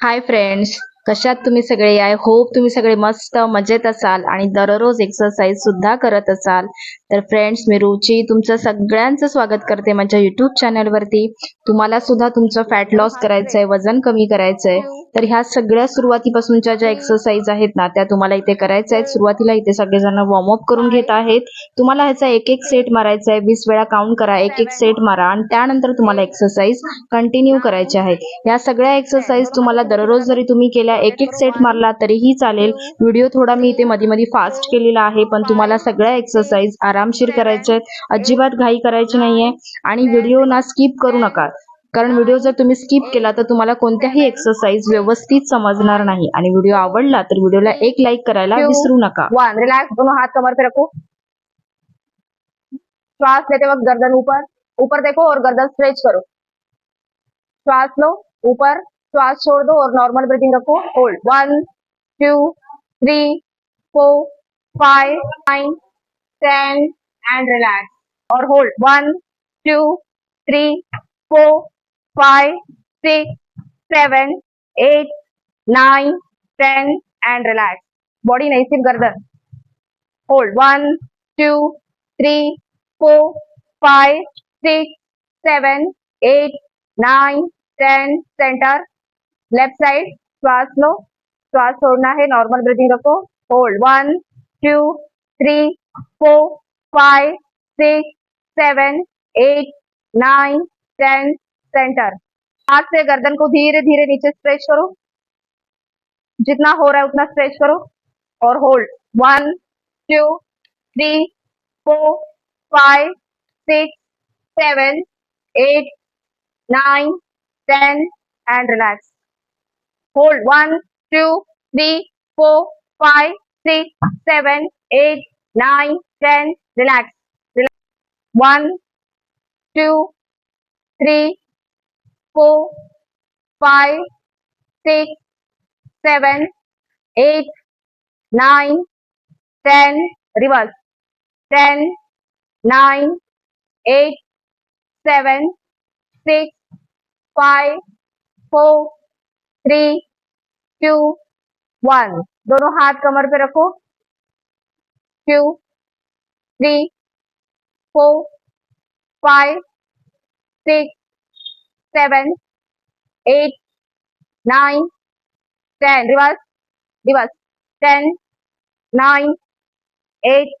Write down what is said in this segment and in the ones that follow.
hi friends. कशात तुम्ही सगळे आय होप तुम्ही सगळे मस्त मजेत असाल आणि दररोज एक्सरसाइज सुद्धा करत असाल. तर फ्रेंड्स मी रुची तुमचं सगळ्यांचं स्वागत करते माझ्या युट्यूब चॅनलवरती तुम्हाला सुद्धा तुमचं फॅट लॉस करायचंय वजन कमी करायचंय. तर ह्या सगळ्या सुरुवातीपासूनच्या ज्या एक्सरसाइज आहेत ना त्या तुम्हाला इथे करायच्या आहेत. सुरुवातीला इथे सगळेजण वॉर्मअप करून घेत आहेत. तुम्हाला ह्याचा एक एक सेट मारायचा आहे वीस वेळा काउंट करा एक एक सेट मारा आणि त्यानंतर तुम्हाला एक्सरसाइज कंटिन्यू करायची आहेत. या सगळ्या एक्सरसाइज तुम्हाला दररोज जरी तुम्ही केल्या एक एक सेट मारला तरीही चालेल. व्हिडिओ थोडा मी इथे मध्ये मध्ये फास्ट केलेला आहे पण तुम्हाला सगळ्या एक्सरसाइज आरामशीर करायच्या आहेत. अजिबात घाई करायची नाहीये. आणि व्हिडिओ ना स्किप करू नका. कारण व्हिडिओ जर तुम्ही स्किप केला तर तुम्हाला कोणत्याही एक्सरसाइज व्यवस्थित समजणार नाही. आणि व्हिडिओ आवडला तर व्हिडिओला एक लाईक करायला. विसरू नका. वन रिलैक्स दोनों हाथ कमर पे रखो. श्वास लेते वक्त गर्दन ऊपर. ऊपर देखो और गर्दन स्ट्रेच करो. श्वास लो ऊपर. श्वास छोड़ दो और नॉर्मल ब्रीथिंग रखो। Hold one two three four five nine ten and relax और hold one two three four five six seven eight nine ten and relax body नहीं सिर्फ़ गर्दन। Hold. One, two, three, four, five, six, seven, eight, nine, ten. Center. Left side श्वास लो। श्वास छोड़ना है normal breathing रखो। Hold one two three four five six seven eight nine ten center हाथ से गर्दन को धीरे धीरे नीचे स्ट्रेच करो। जितना हो रहा है उतना स्ट्रेच करो और hold one two three four five six seven eight nine ten and relax. Hold 1, 2, 3, 4, 5, 6, 7, 8, 9, 10. Relax. Relax. 1, 2, 3, 4, 5, 6, 7, 8, 9, 10. Reverse. 10, 9, 8, 7, 6, 5, 4, 3, क्यू वन दोनों हाथ कमर पे रखो। Q three four five six seven eight nine ten reverse reverse ten nine eight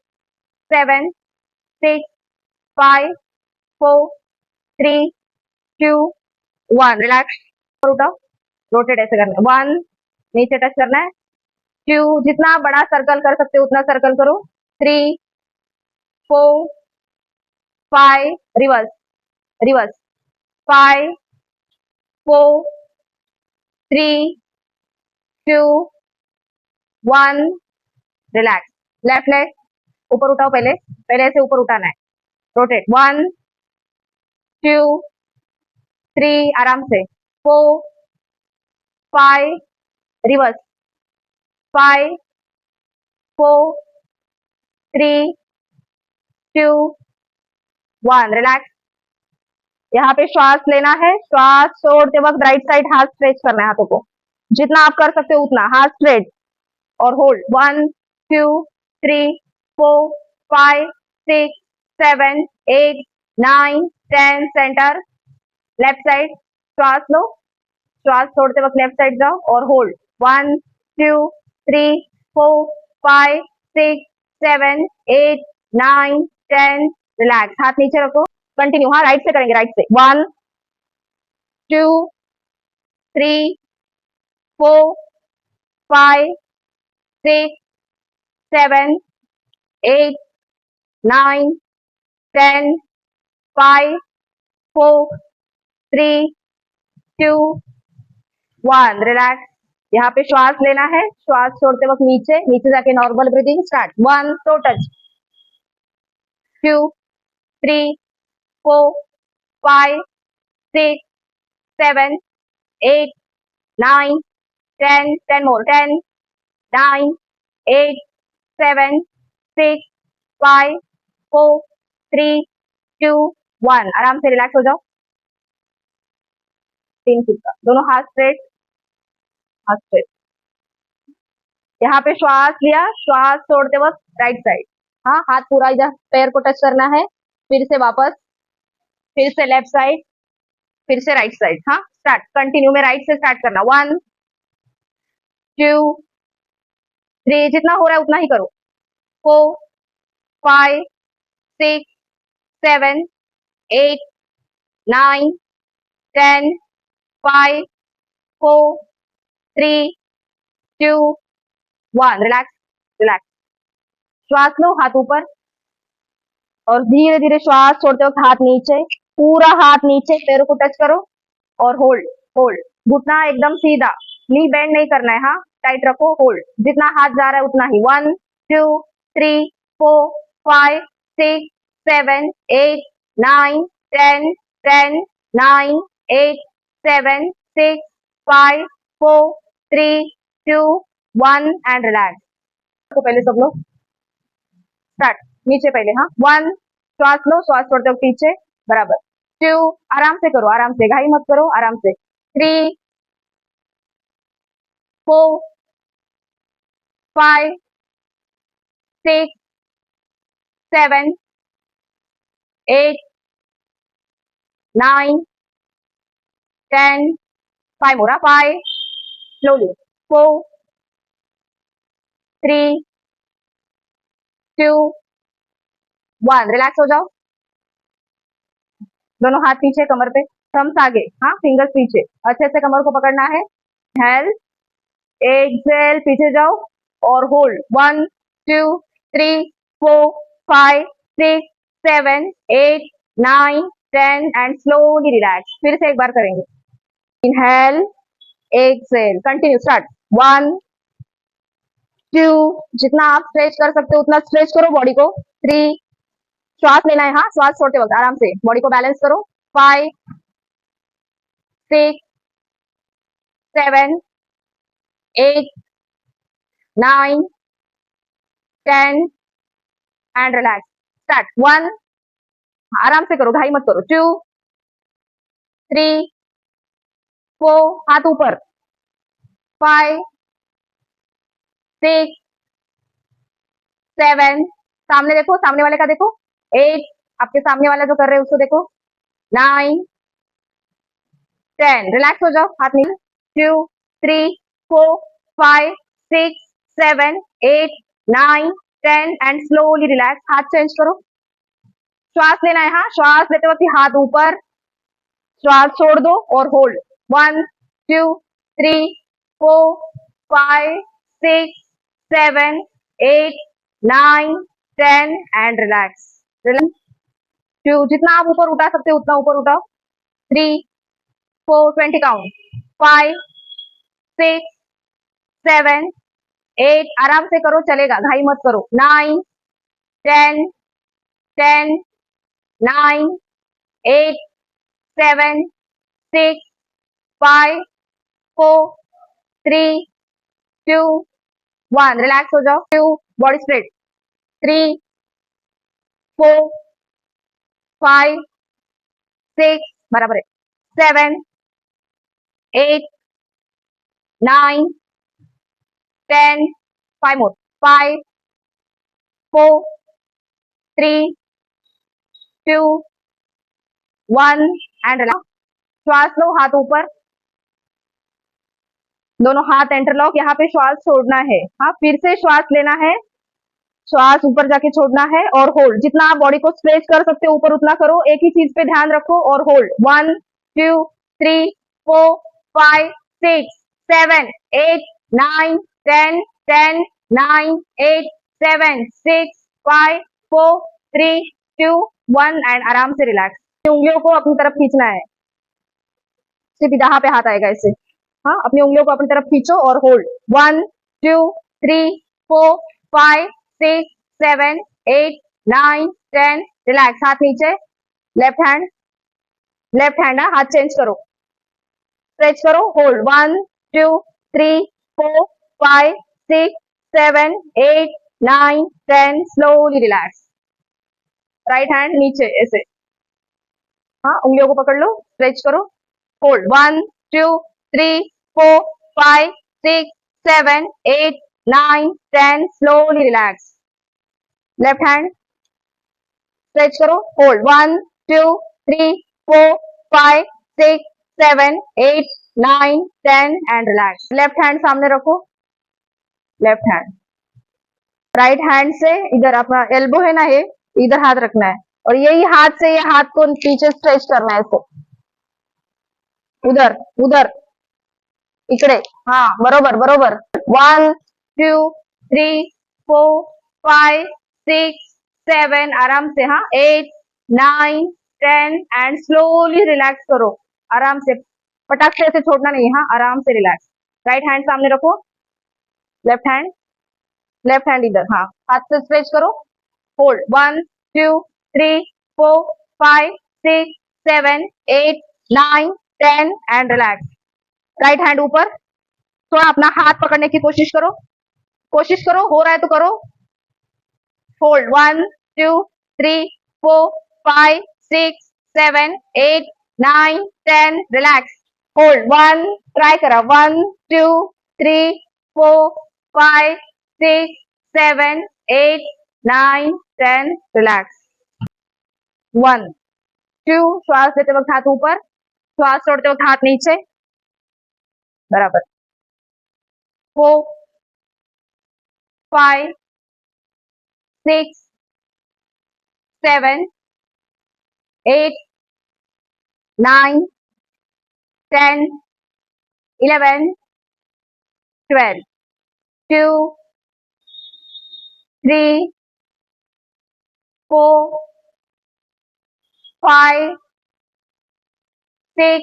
seven six five four three two one relax rotate rotate ऐसे करना. One नीचे touch करना है। टू जितना बड़ा सर्कल कर सकते हो, उतना सर्कल करो। Three four five reverse reverse five four three two one relax left leg ऊपर उठाओ पहले पहले ऐसे ऊपर उठाना है। रोटेट वन टू थ्री आराम से four five reverse five four three two one relax यहाँ पे श्वास लेना है। श्वास छोड़ते वक्त राइट साइड हाथ स्ट्रेच करना है हाथों को। जितना आप कर सकते हो उतना। हाथ स्ट्रेच और hold one two three four five six seven eight nine ten center left side श्वास लो। श्वास छोड़ते वक्त लेफ़्ट साइड जाओ और hold one two three four five six seven eight nine ten relax हाथ नीचे रखो. कंटिन्यू हाँ राइट से करेंगे राइट से. One two three four five six seven, eight, nine, ten, five, four, three, two, one. Relax यहाँ पे श्वास लेना है। श्वास छोड़ते वक्त नीचे नीचे जाके normal breathing start one toe touch two three four five six seven eight nine ten ten more ten nine eight seven six five four three two one आराम से रिलैक्स हो जाओ। तीन फीट का दोनों हाथ स्ट्रेट स्ट्रेच यहाँ पे श्वास लिया, श्वास छोड़ते वक्त राइट साइड हाँ हाथ पूरा इधर पैर को टच करना है, फिर से वापस, फिर से लेफ़्ट साइड फिर से राइट साइड हाँ स्टार्ट कंटिन्यू में राइट से स्टार्ट करना। वन टू थ्री जितना हो रहा है उतना ही करो। Four five six seven eight nine ten five four three two one relax relax श्वास लो, हाथ ऊपर। और धीरे धीरे श्वास छोड़ते वक्त हाथ नीचे। पूरा हाथ नीचे, पैरों को टच करो। और होल्ड होल्ड घुटना एकदम सीधा। नी बैंड नहीं करना है हाँ? टाइट रखो होल्ड जितना हाथ जा रहा है, उतना ही। One two three four five six seven eight nine ten ten nine eight seven six five four three two one and relax तो पहले सब लोग स्टार्ट नीचे पहले हाँ। वन श्वास लो, श्वास छोड़ते हो पीछे, बराबर। टू आराम से करो, आराम से। घाई मत करो, आराम से। Three four five six seven eight nine ten five more five slowly four, three, two one relax हो जाओ। दोनों हाथ पीछे कमर पे। थम्स आगे। हाँ फिंगर्स पीछे। अच्छे से कमर को पकड़ना है। हेल पीछे जाओ और hold one two three four five six seven eight nine ten and slowly relax फिर से एक बार करेंगे। Inhale exhale continue start one two जितना आप स्ट्रेच कर सकते हो, उतना स्ट्रेच करो बॉडी को. थ्री श्वास लेना है हाँ श्वास छोड़ते वक्त, आराम से. बॉडी को बैलेंस करो. Five six seven eight nine ten and relax start one आराम से करो, घाई मत करो. टू थ्री फोर हाथ ऊपर। फाइव सिक्स सेवन सामने देखो, सामने वाले का देखो। एट आपके सामने वाला जो कर रहे हैं, उसको देखो। नाइन टेन रिलैक्स हो जाओ, हाथ नीचे two three four five six seven eight nine ten and slowly relax हाथ चेंज करो। श्वास लेना है हाँ श्वास लेते वक्त हाथ ऊपर। श्वास छोड़ दो और hold one two three four five six seven eight nine ten and relax two जितना आप ऊपर उठा सकते हो, उतना ऊपर उठाओ. Three four twenty count five six seven eight आराम से करो, चलेगा. घाई मत करो. Nine ten ten nine eight seven six five four three two one relax हो जाओ. Two body spread three four five six बराबर है. Seven eight nine ten five more five four three two one and relax श्वास लो, हाथ ऊपर. दोनों हाथ एंटरलॉक यहाँ पे श्वास छोड़ना है। हाँ फिर से श्वास लेना है। श्वास ऊपर जाके छोड़ना है और होल्ड जितना आप बॉडी को स्ट्रेच कर सकते हो, ऊपर उतना करो। एक ही चीज़ पे ध्यान रखो और hold one two three four five six seven eight nine ten ten nine eight seven six five four three two one and आराम से रिलैक्स उंगलियों को अपनी तरफ़ खींचना है। सिर्फ़ यहाँ पे हाथ आएगा इससे हाँ अपनी उंगलियों को अपनी तरफ़ खींचो और hold one two three four five six seven eight nine ten relax हाथ नीचे. लेफ़्ट हैंड लेफ़्ट हैंड है, हाथ चेंज करो. स्ट्रेच करो. Hold one two three four five six seven eight nine ten slowly relax right hand नीचे, ऐसे. हाँ उंगलियों को पकड़ लो. स्ट्रेच करो. Hold one two three four five six, seven, eight, nine, ten. Slowly relax. Left hand. Stretch करो. Hold. One, two, three, four, five, six, seven, eight, nine, ten, and relax. Left hand सामने रखो. Left hand. Right hand से इधर अपना elbow है ना ये इधर हाथ रखना है और यही हाथ से ये हाथ को पीछे स्ट्रेच करना है ऐसे उधर उधर इकडे. हा, बरोबर बरोबर. One two three four five six seven आराम से हाँ. Eight nine ten and slowly relax करो. आराम से पटाख से छोड़ना नहीं हाँ. आराम से रिलैक्स राइट हैंड सामने रखो. लेफ़्ट हैंड लेफ़्ट हैंड इधर हाँ. हाथ से स्ट्रेच करो. Hold one two three four five six seven eight nine ten and relax right hand ऊपर। थोड़ा अपना हाथ पकड़ने की कोशिश करो। कोशिश करो, हो रहा है तो करो। Hold one two three four five six seven eight nine ten relax hold one try करा. One two three four five six seven eight nine ten relax one two श्वास लेते वक्त हाथ ऊपर। श्वास छोड़ते वक्त हाथ नीचे। बराबर। Four five six seven eight nine ten eleven twelve two three, four, five, six,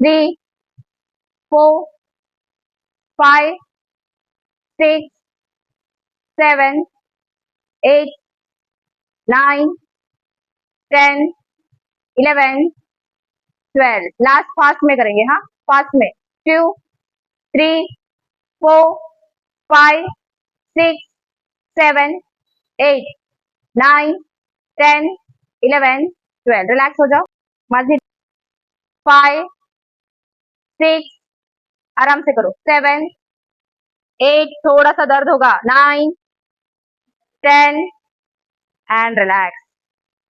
three, four, five, six, seven, eight, nine, ten, eleven, twelve last fast में करेंगे हाँ? फास्ट में. Two three four five six seven eight nine ten eleven twelve relax हो जाओ. माझी five six आराम से करो। सेवन एट थोड़ा सा दर्द होगा। Nine ten and relax.